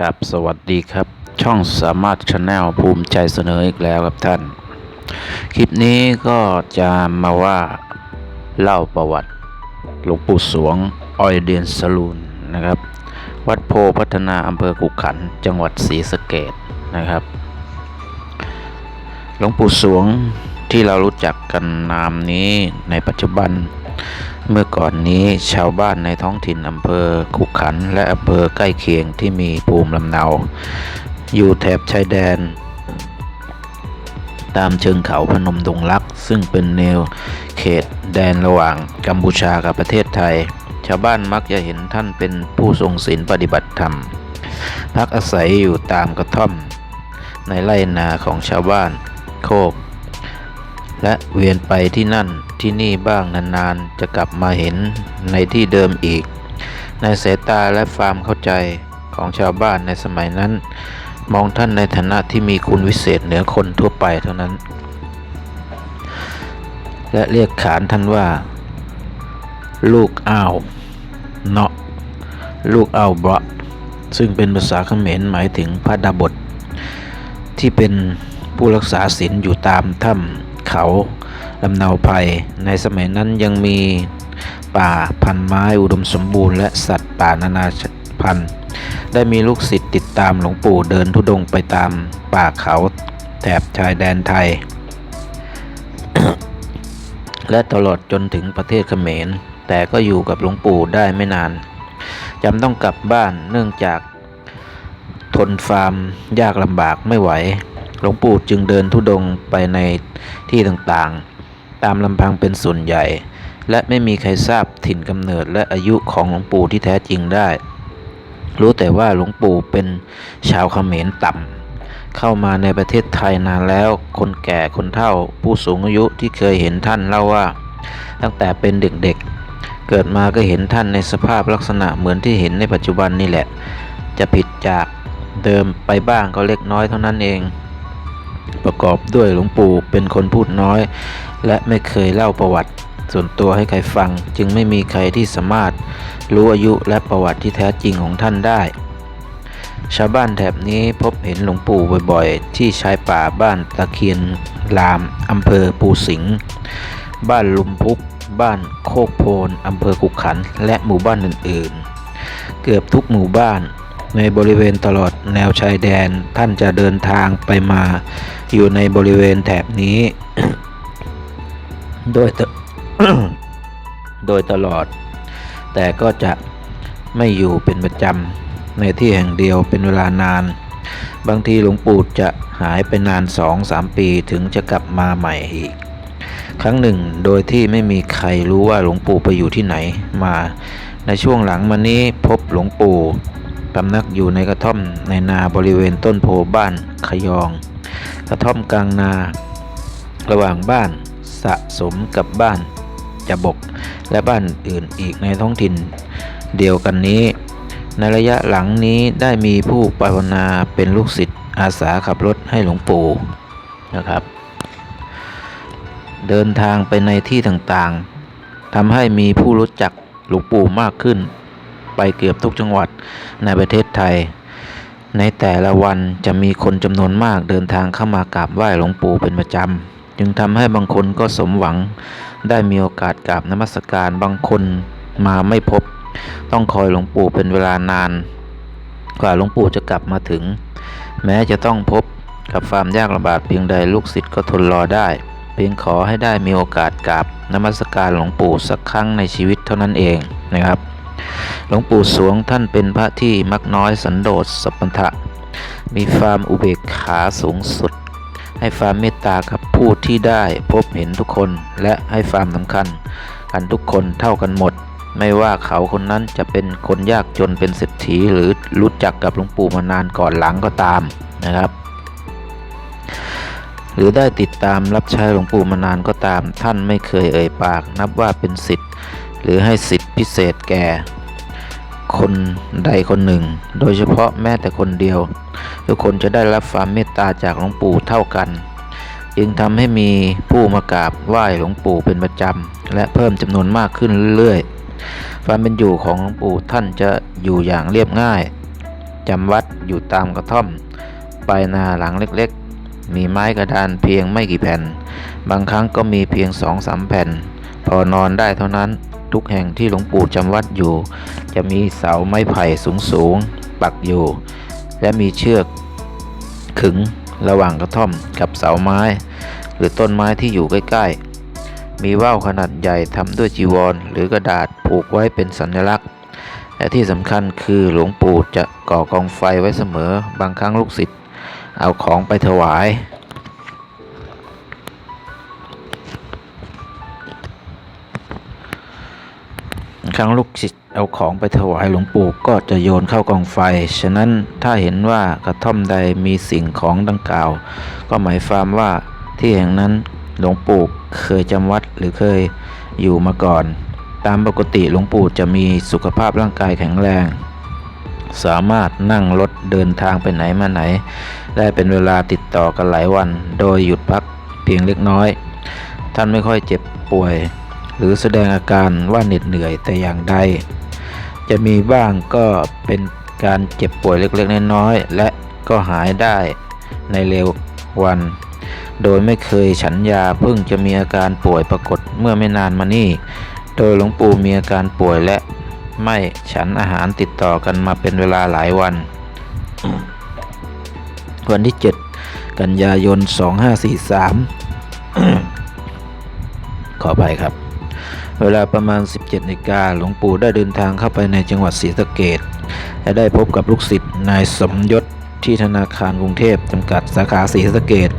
กับสวัสดีครับ ช่องสามารถชาแนลภูมิใจเสนออีกแล้วครับท่าน คลิปนี้ก็จะมาว่าเล่าประวัติหลวงปู่สวงออยเดียนสลูนนะครับ วัดโพพัฒนาอำเภอขุขันจังหวัดศรีสะเกดนะครับ หลวงปู่สวงที่เรารู้จักกันนามนี้ในปัจจุบัน เมื่อก่อนนี้ชาวบ้านในท้องถิ่นอำเภอขุขันและอำเภอใกล้เคียงที่มีภูมิลำเนา อยู่แถบชายแดน ตามเชิงเขาพนมดงรัก ซึ่งเป็นแนวเขตแดนระหว่างกัมพูชากับประเทศไทย ชาวบ้านมักจะเห็นท่านเป็นผู้ทรงศีลปฏิบัติธรรม พักอาศัยอยู่ตามกระท่อม ในไร่นาของชาวบ้าน โคก และเวียนไปที่นั่นที่นี่บ้างนานๆ จะกลับมาเห็นในที่เดิมอีก ในสายตาและความเข้าใจของชาวบ้านในสมัยนั้น มองท่านในฐานะที่มีคุณวิเศษเหนือคนทั่วไปเท่านั้น และเรียกขานท่านว่า ลูกอ้าวเนาะลูกอ้าวบะซึ่งเป็นภาษาเขมรหมายถึงพระดาบท ที่เป็นผู้รักษาศีลอยู่ตามถ้ำ เขาลำเนาภัย ในสมัยนั้นยังมีป่าพันไม้อุดมสมบูรณ์และสัตว์ป่านานาพันธุ์ ได้มีลูกศิษย์ติดตามหลวงปู่เดินทุดงค์ไปตามป่าเขาแถบชายแดนไทย และตลอดจนถึงประเทศเขมร แต่ก็อยู่กับหลวงปู่ได้ไม่นานจำต้องกลับบ้านเนื่องจากทนฟาร์มยากลำบากไม่ไหว หลวงปู่จึงเดินทุดงไปในที่ต่างๆ ตามลำพังเป็นส่วนใหญ่ และไม่มีใครทราบถิ่นกำเนิดและอายุของหลวงปู่ที่แท้จริงได้ รู้แต่ว่าหลวงปู่เป็นชาวเขมรต่ำเข้ามาในประเทศไทยนานแล้วคนแก่คนเฒ่าผู้สูงอายุที่เคยเห็นท่านเล่าว่า ตั้งแต่เป็นเด็กๆ เกิดมาก็เห็นท่านในสภาพลักษณะเหมือนที่เห็นในปัจจุบันนี่แหละ จะผิดจากเดิมไปบ้างก็เล็กน้อยเท่านั้นเอง ประกอบด้วยหลวงปู่เป็นคนพูดน้อย และไม่เคยเล่าประวัติ ส่วนตัวให้ใครฟังจึงไม่มีใครที่สามารถรู้อายุและประวัติที่แท้จริงของท่านได้ ชาวบ้านแถบนี้พบเห็นหลวงปู่บ่อยๆ ที่ชายป่าบ้านตะเคียนลามอำเภอปูสิงห์บ้านลุมพุกบ้านโคกโพนอำเภอขุขัน และหมู่บ้านอื่นๆ เกือบทุกหมู่บ้าน ในบริเวณตลอดแนวชายแดนท่านจะเดินทางไปมาอยู่ในบริเวณแถบนี้ โดยตโดยตลอด แต่ก็จะไม่อยู่เป็นประจำในที่แห่งเดียวเป็นเวลานาน บางทีหลวงปู่จะหายไปนานสองสามปีถึงจะกลับมาใหม่อีก ครั้งหนึ่งโดยที่ไม่มีใครรู้ว่าหลวงปู่ไปอยู่ที่ไหนมา ในช่วงหลังมานี้พบหลวงปู่ พำนักอยู่ในกระท่อมในนาบริเวณต้นโพบ้านขยอง กระท่อมกลางนา ระหว่างบ้านสะสมกับบ้านจะบก และบ้านอื่นอีกในท้องถิ่นเดียวกันนี้ ในระยะหลังนี้ได้มีผู้ภาวนาเป็นลูกศิษย์อาสาขับรถให้หลวงปู่นะครับ เดินทางไปในที่ต่างๆทำให้มีผู้รู้จักหลวงปู่มากขึ้น ไปเกือบทุกจังหวัดในประเทศไทย ในแต่ละวันจะมีคนจำนวนมากเดินทางเข้ามากราบไหว้หลวงปู่เป็นประจำ จึงทำให้บางคนก็สมหวัง ได้มีโอกาสกราบนมัสการบางคนมาไม่พบ ต้องคอยหลวงปู่เป็นเวลานาน กว่าหลวงปู่จะกลับมาถึง แม้จะต้องพบกับความยากลำบากเพียงใดลูกศิษย์ก็ทนรอได้ เพียงขอให้ได้มีโอกาสกราบนมัสการหลวงปู่สักครั้งในชีวิตเท่านั้นเองนะครับ หลวงปู่สวงท่านเป็นพระที่มักน้อยสันโดษสัพพันธะ มีความอุเบกขาสูงสุด ให้ความเมตตากับผู้ที่ได้พบเห็นทุกคนและให้ความสำคัญกันทุกคนเท่ากันหมด ไม่ว่าเขาคนนั้นจะเป็นคนยากจนเป็นเศรษฐีหรือรู้จักกับหลวงปู่มานานก่อนหลังก็ตามนะครับหรือได้ติดตามรับใช้หลวงปู่มานานก็ตาม ท่านไม่เคยเอ่ยปาก นับว่าเป็นสิทธิ์ หรือให้สิทธิพิเศษแก่ คนใดคนหนึ่ง โดยเฉพาะแม้แต่คนเดียว ทุกคนจะได้รับความเมตตาจากหลวงปู่เท่ากัน จึงทำให้มีผู้มากราบไหว้หลวงปู่เป็นประจำและเพิ่มจำนวนมากขึ้นเรื่อยๆความเป็นอยู่ของหลวงปู่ท่านจะอยู่อย่างเรียบง่ายจำวัดอยู่ตามกระท่อมปลายนาหลังเล็กๆ มีไม้กระดานเพียงไม่กี่แผ่น บางครั้งก็มีเพียงสองสามแผ่น พอนอนได้เท่านั้น ทุกแห่งที่หลวงปู่จำวัดอยู่ จะมีเสาไม้ไผ่สูงๆปักอยู่ และมีเชือกขึงระหว่างกระท่อมกับเสาไม้ หรือต้นไม้ที่อยู่ใกล้ๆ มีว่าวขนาดใหญ่ทำด้วยจีวร หรือกระดาษผูกไว้เป็นสัญลักษณ์ และที่สำคัญคือหลวงปู่จะก่อกองไฟไว้เสมอ บางครั้งลูกศิษย์เอาของไปถวาย ครั้งลูกศิษย์เอาของไปถวายหลวงปู่ก็จะโยนเข้ากองไฟ ฉะนั้นถ้าเห็นว่ากระท่อมใดมีสิ่งของดังกล่าว ก็หมายความว่าที่แห่งนั้นหลวงปู่เคยจำวัดหรือเคยอยู่มาก่อน ตามปกติหลวงปู่จะมีสุขภาพร่างกายแข็งแรง สามารถนั่งรถเดินทางไปไหนมาไหน ได้เป็นเวลาติดต่อกันหลายวัน โดยหยุดพักเพียงเล็กน้อย ท่านไม่ค่อยเจ็บป่วย หรือแสดงอาการว่าเหน็ดเหนื่อยแต่อย่างใด จะมีบ้างก็เป็นการเจ็บป่วยเล็กๆน้อยๆและก็หายได้ในเร็ววัน โดยไม่เคยฉันยาเพิ่งจะมีอาการป่วยปรากฏเมื่อไม่นานมานี้ โดยหลวงปู่มีอาการป่วยและไม่ฉันอาหารติดต่อกันมาเป็นเวลาหลายวัน วันที่ 7 กันยายน 2543 ขออภัยครับ เวลาประมาณ 17นาฬิกาหลวงปู่ได้เดินทางเข้าไปในจังหวัดศรีสะเกดและได้พบกับลูกศิษย์นายสมยศที่ธนาคารกรุงเทพจำกัดสาขาศรีสะเกด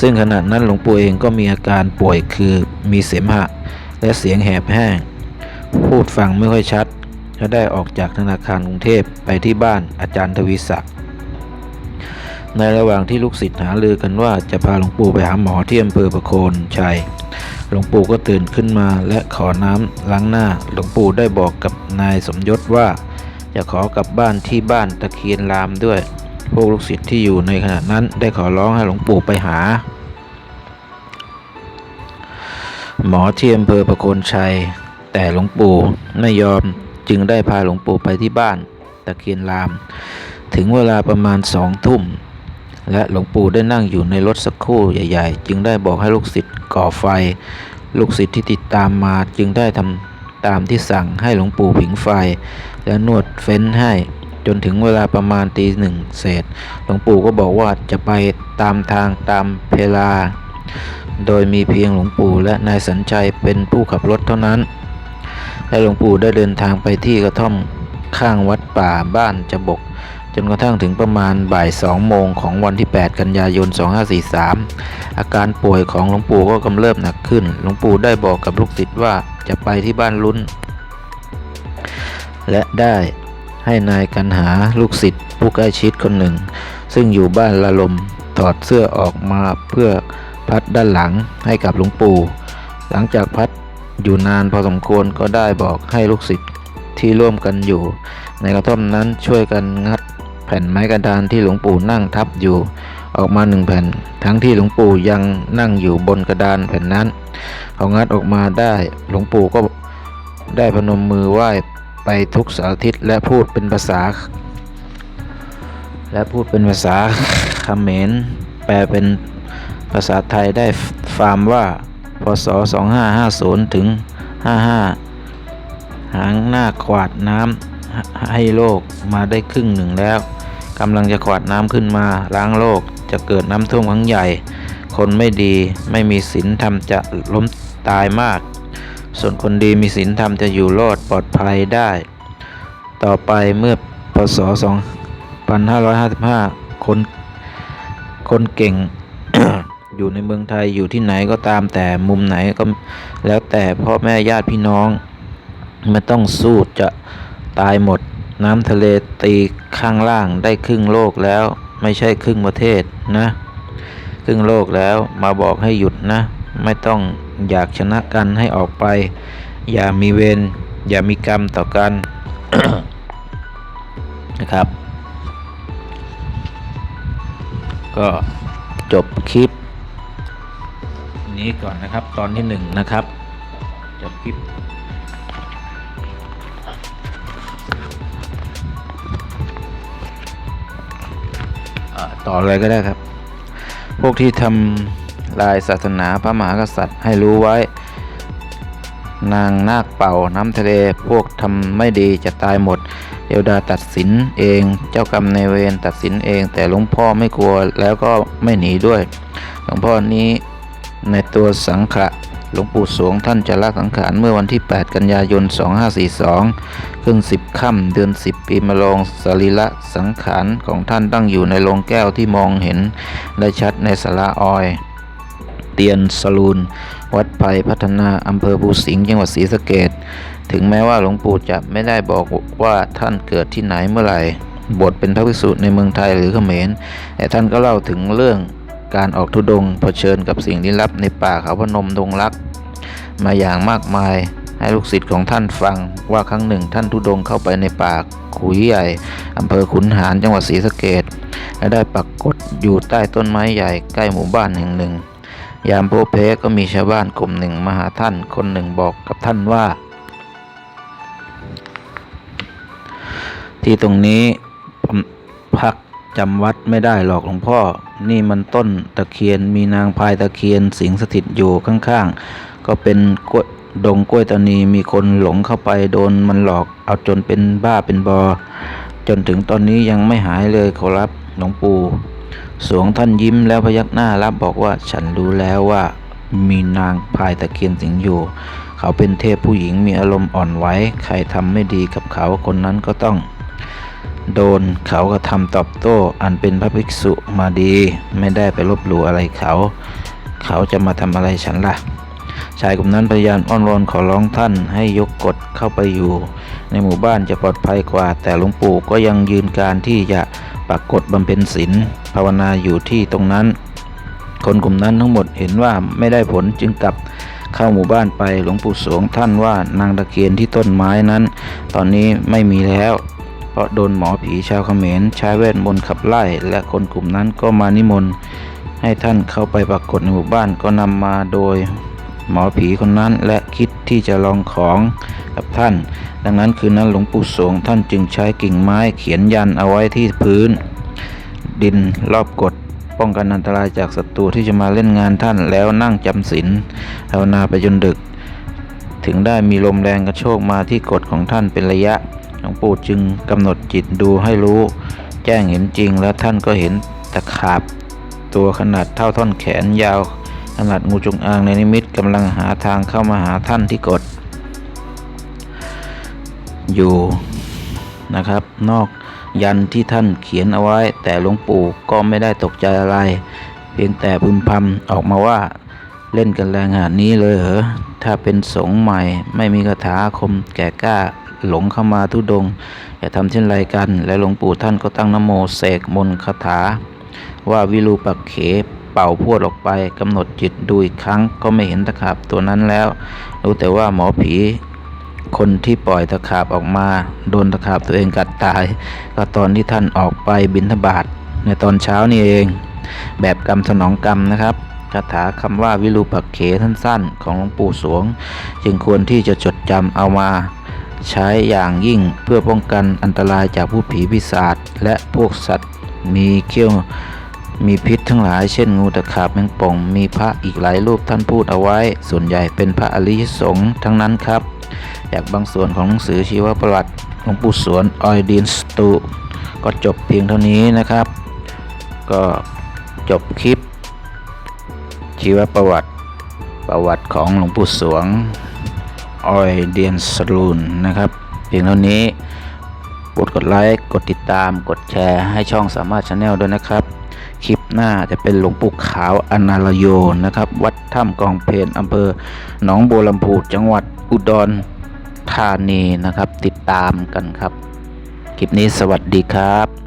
ซึ่งขณะนั้นหลวงปู่เองก็มีอาการป่วยคือมีเสมหะ และเสียงแหบแห้ง พูดฟังไม่ค่อยชัดและได้ออกจากธนาคารกรุงเทพไปที่บ้านอาจารย์ทวีศักดิ์ในระหว่างที่ลูกศิษย์หาลือกันว่าจะพาหลวงปู่ไปหาหมอที่อำเภอประโคนชัย หลวงปู่ก็ตื่นขึ้นมาและขอน้ำล้างหน้า หลวงปู่ได้บอกกับนายสมยศว่าจะขอกลับบ้านที่บ้านตะเคียนรามด้วย พวกลูกศิษย์ที่อยู่ในขณะนั้นได้ขอร้องให้หลวงปู่ไปหา หมอที่อำเภอประโคนชัย แต่หลวงปู่ไม่ยอมจึงได้พาหลวงปู่ไปที่บ้านตะเคียนราม ถึงเวลาประมาณสองทุ่ม และหลวงปู่ได้นั่งอยู่ในรถสักครู่ใหญ่ ๆ จึงได้บอกให้ลูกศิษย์ก่อไฟ ลูกศิษย์ที่ติดตามมาจึงได้ทำตามที่สั่งให้หลวงปู่ผิงไฟ และนวดเฟ้นให้จนถึงเวลาประมาณตีหนึ่งเศษ หลวงปู่ก็บอกว่าจะไปตามทางตามเพลา โดยมีเพียงหลวงปู่และนายสัญชัยเป็นผู้ขับรถเท่านั้น และหลวงปู่ได้เดินทางไปที่กระท่อมข้างวัดป่าบ้านจบก จนกระทั่งถึงประมาณบ่ายสองโมงของวันที่ 8 กันยายน 2543 อาการป่วยของหลวงปู่ก็กำเริบหนักขึ้น หลวงปู่ได้บอกกับลูกศิษย์ว่าจะไปที่บ้านลุ้น และได้ให้นายกันหาลูกศิษย์ผู้ใกล้ชิดคนหนึ่ง ซึ่งอยู่บ้านละลมถอดเสื้อออกมาเพื่อพัดด้านหลังให้กับหลวงปู่ หลังจากพัดอยู่นานพอสมควรก็ได้บอกให้ลูกศิษย์ที่ร่วมกันอยู่ ในกระท่อมนั้นช่วยกันงัด ผ่นไม้กระดานที่หลวงปู่นั่งทับอยู่ออกมาหนึ่งแผ่น ทั้งที่หลวงปู่ยังนั่งอยู่บนกระดานแผ่นนั้นพองัดออกมาได้หลวงปู่ก็ได้พนมมือไหว้ไปทุกสารทิศและพูดเป็นภาษา และพูดเป็นภาษาเขมรแปลเป็นภาษาไทยได้ฟาร์มว่าพศ 2550 ถึง 55 หางหน้าขวาดน้ำให้โลกมาได้ครึ่งหนึ่งแล้ว กำลังจะขวาดน้ำขึ้นมาล้างโลกจะเกิดน้ำท่วมครั้งใหญ่ คนไม่ดีไม่มีศีลธรรมจะล้มตายมาก ส่วนคนดีมีศีลธรรมจะอยู่รอดปลอดภัยได้ ต่อไปเมื่อพศ 2555 คนคนเก่งอยู่ในเมืองไทยอยู่ที่ไหนก็ตามแต่มุมไหนก็แล้วแต่พ่อแม่ญาติพี่น้อง ไม่ต้องสู้จะตายหมด น้ำทะเลตีข้างล่างได้ครึ่งโลกแล้ว ไม่ใช่ครึ่งประเทศนะ ครึ่งโลกแล้วมาบอกให้หยุดนะ ไม่ต้องอยากชนะกันให้ออกไป อย่ามีเวรอย่ามีกรรมต่อกันนะครับ ก็จบคลิป นี้ก่อนนะครับ ตอนที่หนึ่งนะครับ จบคลิป เอ่อต่อเลยก็ได้ครับ พวกที่ทำลายศาสนาพระมหากษัตริย์ให้รู้ไว้ นางนาคเป่าน้ำทะเลพวกทำไม่ดีจะตายหมดเทวดาตัดสินเอง เจ้ากรรมในเวรตัดสินเอง แต่หลวงพ่อไม่กลัวแล้วก็ไม่หนีด้วย หลวงพ่อนี้ในตัวสังขะ หลวงปู่สวงท่านจะละสังขารเมื่อวันที่ 8 กันยายน 2542ครึ่งสิบค่ำเดือน 10 ปีมะโรงสรีระสังขารของท่านตั้งอยู่ในโรงแก้วที่มองเห็นได้ชัดในสาราออย เตียนสลูน วัดไผ่พัฒนาอำเภอภูสิงห์จังหวัดศรีสะเกดถึงแม้ว่าหลวงปู่จะไม่ได้บอกว่าท่านเกิดที่ไหนเมื่อไหร่บทเป็นพระภิกษุในเมืองไทยหรือเขมรแต่ท่านก็เล่าถึงเรื่อง การออกทุดงเผชิญกับสิ่งลี้ลับในป่าเขาพนมดงรัก มาอย่างมากมายให้ลูกศิษย์ของท่านฟังว่าครั้งหนึ่งท่านทุดงเข้าไปในป่าขุยใหญ่อำเภอขุนหารจังหวัดศรีสะเกดและได้ปักกฏอยู่ใต้ต้นไม้ใหญ่ใกล้หมู่บ้านแห่งหนึ่ง ยามโพเพก็มีชาวบ้านกลุ่มหนึ่งมาหาท่านคนหนึ่งบอกกับท่านว่า ที่ตรงนี้พัก จำวัดไม่ได้หรอกหลวงพ่อ นี่มันต้นตะเคียนมีนางพายตะเคียนสิงสถิตอยู่ข้างๆ ก็เป็นกล้วยดงกล้วยตานีมีคนหลงเข้าไปโดนมันหลอกเอาจนเป็นบ้าเป็นบอ จนถึงตอนนี้ยังไม่หายเลยขอรับหลวงปู่สวงท่านยิ้มแล้วพยักหน้ารับบอกว่าฉันรู้แล้วว่ามีนางพายตะเคียนสิงอยู่ เขาเป็นเทพผู้หญิงมีอารมณ์อ่อนไหวใครทำไม่ดีกับเขาคนนั้นก็ต้อง โดนเขากระทำตอบโต้ อันเป็นพระภิกษุมาดี ไม่ได้ไปลบหลู่อะไรเขา เขาจะมาทำอะไรฉันล่ะ ชายกลุ่มนั้นพยายามอ้อนวอนขอร้องท่านให้ยกกฎเข้าไปอยู่ ในหมู่บ้านจะปลอดภัยกว่า แต่หลวงปู่ก็ยังยืนการที่จะปักกฎบำเพ็ญศีลภาวนาอยู่ที่ตรงนั้น คนกลุ่มนั้นทั้งหมดเห็นว่าไม่ได้ผลจึงกลับเข้าหมู่บ้านไปหลวงปู่สวงท่านว่านางตะเคียนที่ต้นไม้นั้น ตอนนี้ไม่มีแล้ว เพราะโดนหมอผีชาวเขมรใช้เวทมนต์ขับไล่ และคนกลุ่มนั้นก็มานิมนต์ให้ท่านเข้าไปปรากฏในหมู่บ้านก็นำมาโดยหมอผีคนนั้นและคิดที่จะลองของกับท่าน ดังนั้นคืนนั้นหลวงปู่สงท่านจึงใช้กิ่งไม้เขียนยันเอาไว้ที่พื้น ดินรอบกฎป้องกันอันตรายจากศัตรูที่จะมาเล่นงานท่านแล้วนั่งจำศีลภาวนาไปจนดึก ถึงได้มีลมแรงกระโชกมาที่กฎของท่านเป็นระยะ ลวงปู่จึงกำหนดจิตดูให้รู้ แจ้งเห็นจริงแล้วท่านก็เห็นตะขาบ ตัวขนาดเท่าท่อนแขนยาวขนาดงูจงอางในนิมิตกำลังหาทางเข้ามาหาท่านที่กด อยู่นะครับ นอกยันที่ท่านเขียนเอาไว้ แต่หลวงปู่ก็ไม่ได้ตกใจอะไร เพียงแต่พึมพำออกมาว่าเล่นกันแรงขนาดนี้เลยเหรอ ถ้าเป็นสงฆ์ใหม่ไม่มีคาถาคมแก่กล้า หลงเข้ามาทุดงค์จะทำเช่นไรกัน และหลวงปู่ท่านก็ตั้งนโมเสกมนคาถา ว่าวิรูปักเขเป่าพวดออกไปกำหนดจิตดูอีกครั้งก็ไม่เห็นตะขาบตัวนั้นแล้ว รู้แต่ว่าหมอผีคนที่ปล่อยตะขาบออกมาโดนตะขาบตัวเองกัดตาย ก็ตอนที่ท่านออกไปบิณฑบาตในตอนเช้านี่เอง แบบกรรมสนองกรรมนะครับคาถาคำว่าวิรูปักเขสั้นๆ ของหลวงปู่สวง จึงควรที่จะจดจำเอามา ใช้อย่างยิ่งเพื่อป้องกันอันตรายจากผู้ผีปีศาจและพวกสัตว์มีเขี้ยวมีพิษทั้งหลายเช่นงูตะขาบแมงป่องมีพระอีกหลายรูปท่านพูดเอาไว้ ส่วนใหญ่เป็นพระอริยสงฆ์ทั้งนั้นครับ จากบางส่วนของหนังสือชีวประวัติหลวงปู่สวนออยดินสตูก็จบเพียงเท่านี้นะครับ ก็จบคลิป ชีวประวัติ ประวัติของหลวงปู่สวง ออยเดียนสลูนนะครับเพียงเท่านี้กดกดไลค์กดติดตามกดแชร์ให้ช่องสามารถชาแนลด้วยนะครับ คลิปหน้าจะเป็นหลวงปู่ขาวอนาลโยนะครับ วัดถ้ำกองเพนอำเภอหนองบัวลำพูจังหวัดอุดรธานีนะครับ ติดตามกันครับ คลิปนี้สวัสดีครับ